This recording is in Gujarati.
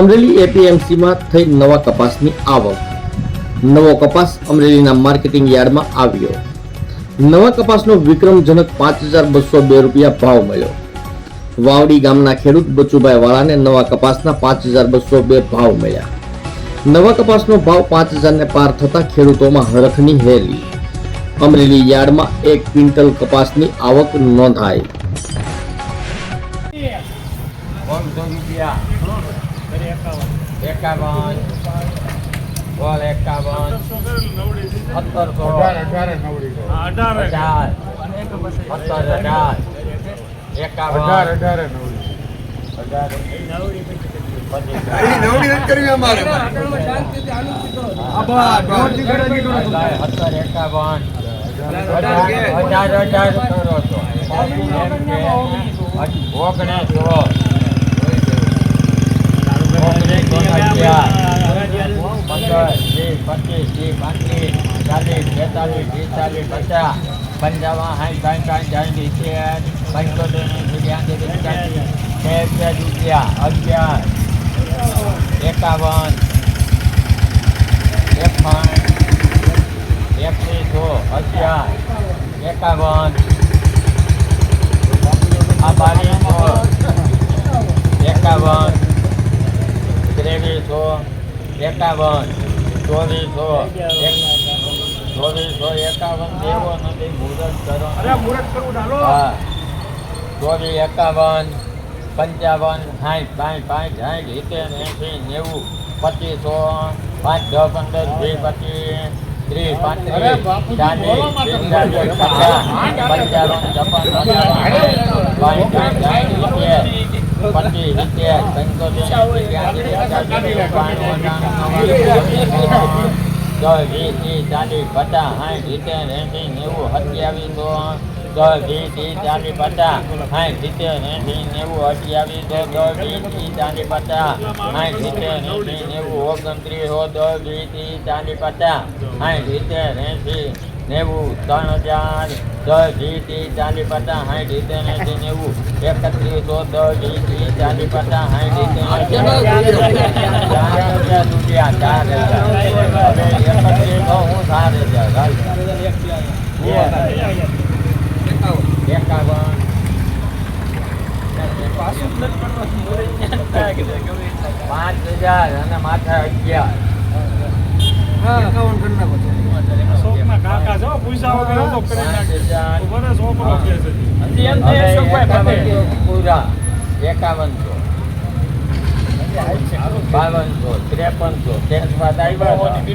અમરેલી એપીએમસીમાં થઈ નવા કપાસની આવક. નવો કપાસ અમરેલીના માર્કેટિંગ યાર્ડમાં આવ્યો. નવા કપાસનો વિક્રમજનક પાંચ હજાર બસો બે રૂપિયા ભાવ મળ્યો. વાવડી ગામના ખેડૂત બચુભાઈ વાળાને નવા કપાસના પાંચ હજાર બસો બે ભાવ મળ્યા. નવા કપાસનો ભાવ પાંચ હજારને પાર થતા ખેડૂતોમાં હરખની હેલી અમરેલી યાર્ડમાં એક ક્વિન્ટલ કપાસની આવક નોંધાઈ. એકાવન. બોલ એકાવન. સત્તરસો અઢાર હજાર. સત્તર હજાર. એકાવન. અઢાર અઢારે સત્તર એકાવન. હજાર હજાર ઓગણીસો. પંદર વીસ પચીસ ત્રીસ પાંત્રીસ ચાલીસ બેતાલીસ પિસ્તાલીસ પચાસ પંચાવન સાઠ સાઠ સાઠ સાઠ પંચોતેર બે રૂપિયા અગિયાર એકાવન એકાવન એકવીસો અગિયાર એકાવન આ બાવીસો એકાવન ત્રેવીસો એકાવન ચોવીસો ચોવીસો એકાવન દેવો નથી મુહૂર્ત કરો. હા. ચોવીસ એકાવન પંચાવન સાઠ સાઠ પાંચ સાઠ સિત્તેર એંસી નેવું પચીસો પાંચ દસ પંદર વીસ પચીસ ત્રીસ પાંત્રીસ ચાલીસ પિસ્તાલીસ પચાસ પંચાવન છપ્પન પચીસ સિત્તેર પંચોતેર વીસ ત્રીસ ચાલીસ પચાસ સાઠ સિત્તેર એંસી નેવું સત્યાવીસો દસ વીસ ત્રીસ ચાલીસ પચાસ સાઠ સિત્તેર એંસી નેવું અઠ્યાવીસો દસ વીસ ત્રીસ ચાલીસ પચાસ સાઠ સિત્તેર એંસી નેવું ઓગણત્રીસો દસ વીસ ત્રીસ ચાલીસ પચાસ સાઠ સિત્તેર એંસી નેવું ત્રણ હજાર દસ ત્રીસ ચાલીસ પચાસ સાઠ એંસી નેવું એકત્રીસો દસ ત્રીસ ચાલીસ પચાસ સાઠ ચાર રૂપિયા ચાર હજાર હવે એકત્રીસો હું ચાર હજાર એકાવન. પાંચ હજાર અને માથા અગિયાર. શોખના કાકા છો પૈસા વગર તો કરી નાખે. મને શોખ નો કે છે હવે એકાવનસો પૂરા. એકાવનસો બાવનસો ત્રેપનસો. ત્રેસવાદ બાવનસો ભાઈ બાવનની